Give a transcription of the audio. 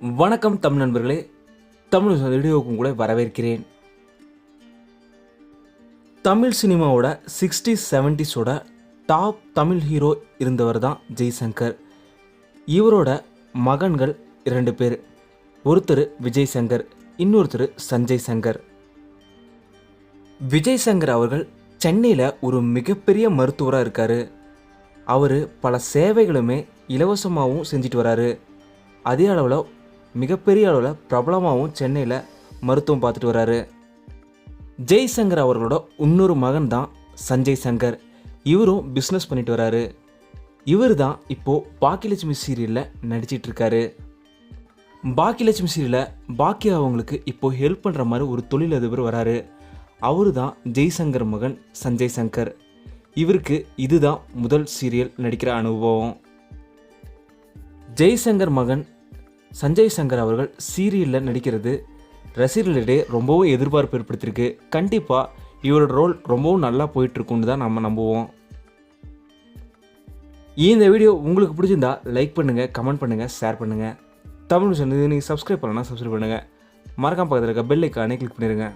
வணக்கம் தமிழ் நண்பர்களே தமிழ் வீடியோவுக்கும் கூட வரவேற்கிறேன். தமிழ் சினிமாவோட சிக்ஸ்டி செவன்டிஸோட டாப் தமிழ் ஹீரோ இருந்தவர் தான் ஜெய்சங்கர். இவரோட மகன்கள் இரண்டு பேர். ஒருத்தர் விஜய் சங்கர் இன்னொருத்தர் சஞ்சய் சங்கர் விஜய் சங்கர் அவர்கள் சென்னையில் ஒரு மிகப்பெரிய மருத்துவராக இருக்கார். அவர் பல சேவைகளுமே இலவசமாகவும் செஞ்சுட்டு வராரு. அதே அளவில் மிகப்பெரிய அளவில் பிரபலமாகவும் சென்னையில் மருத்துவம் பார்த்துட்டு வராரு ஜெய்சங்கர் அவர்களோட இன்னொரு மகன் தான் சஞ்சய் சங்கர். இவரும் பிஸ்னஸ் பண்ணிட்டு வராரு இவர் தான் இப்போது பாக்கியலட்சுமி சீரியலில் நடிச்சிட்ருக்காரு பாக்கியலட்சுமி சீரியலில் பாக்கியா அவங்களுக்கு இப்போ ஹெல்ப் பண்ணுற மாதிரி ஒரு தொழிலதிபர் வராரு. அவரு தான் ஜெய்சங்கர் மகன் சஞ்சய் சங்கர். இவருக்கு இதுதான் முதல் சீரியல் நடிக்கிற அனுபவம். ஜெய்சங்கர் மகன் சஞ்சய் சங்கர் அவர்கள் சீரியலில் நடிக்கிறது. ரசிகர்களிடையே ரொம்பவும் எதிர்பார்ப்பு ஏற்படுத்தியிருக்கு. கண்டிப்பாக இவரோட ரோல் ரொம்பவும் நல்லா போயிட்டுருக்குன்னு தான் நம்ம நம்புவோம். இந்த வீடியோ உங்களுக்கு பிடிச்சிருந்தா லைக் பண்ணுங்கள் கமெண்ட் பண்ணுங்கள் ஷேர் பண்ணுங்கள் தமிழ் சொன்னது நீங்கள் சப்ஸ்கிரைப் பண்ணலாம் சப்ஸ்கிரைப் பண்ணுங்கள் மறக்காம பக்கத்தில் இருக்க பெல் ஐக்கானே கிளிக் பண்ணிடுங்க